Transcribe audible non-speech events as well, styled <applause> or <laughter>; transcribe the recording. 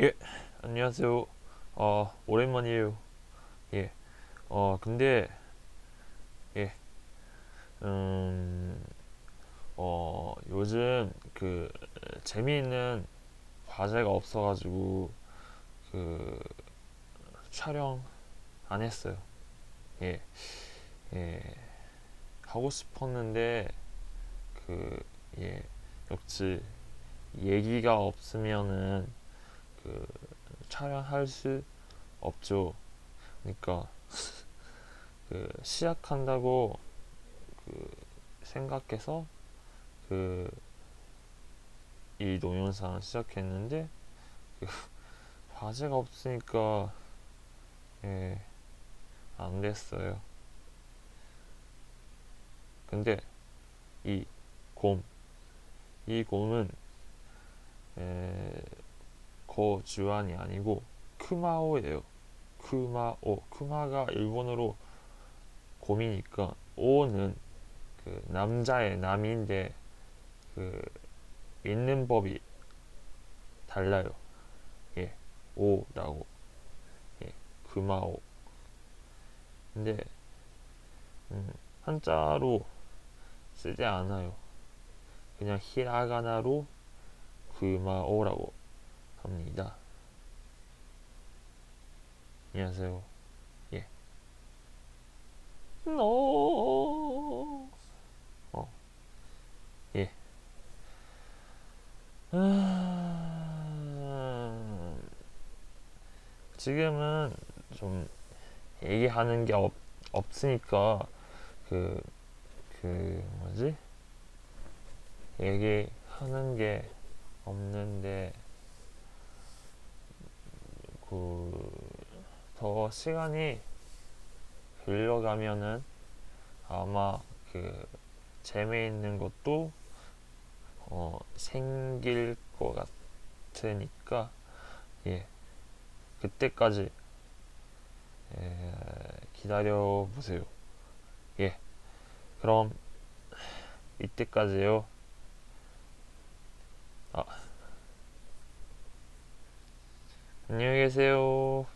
예, 안녕하세요. 어, 오랜만이에요. 예, 어, 근데, 예, 음, 어, 요즘 그, 재미있는 과제가 없어가지고, 그, 촬영 안 했어요. 예, 예, 하고 싶었는데, 그, 예, 역시, 얘기가 없으면은, 그, 촬영할 수 없죠. 그러니까 그 시작한다고 그 생각해서 그 이 동영상 시작했는데 그 <laughs> 화제가 없으니까 예, 안 됐어요. 근데 이 곰, 이 곰은 에, 거주환이 아니고 크마오예요. 크마오. 크마가 일본어로 곰이니까 오는 그 남자의 남인데 그 읽는 법이 달라요. 예. 오라고. 예. 크마오. 근데 음, 한자로 쓰지 않아요. 그냥 히라가나로 크마오라고 합니다. 안녕하세요. 예. 노. 어. 예. 음, 지금은 좀 얘기하는 게 없, 없으니까 그, 그, 뭐지? 얘기하는 게 없는데 그 더 시간이 흘러가면은 아마 그 재미있는 것도 어 생길 것 같으니까 예 그때까지 예, 기다려 보세요. 예 그럼 이때까지요. 아 안녕히 계세요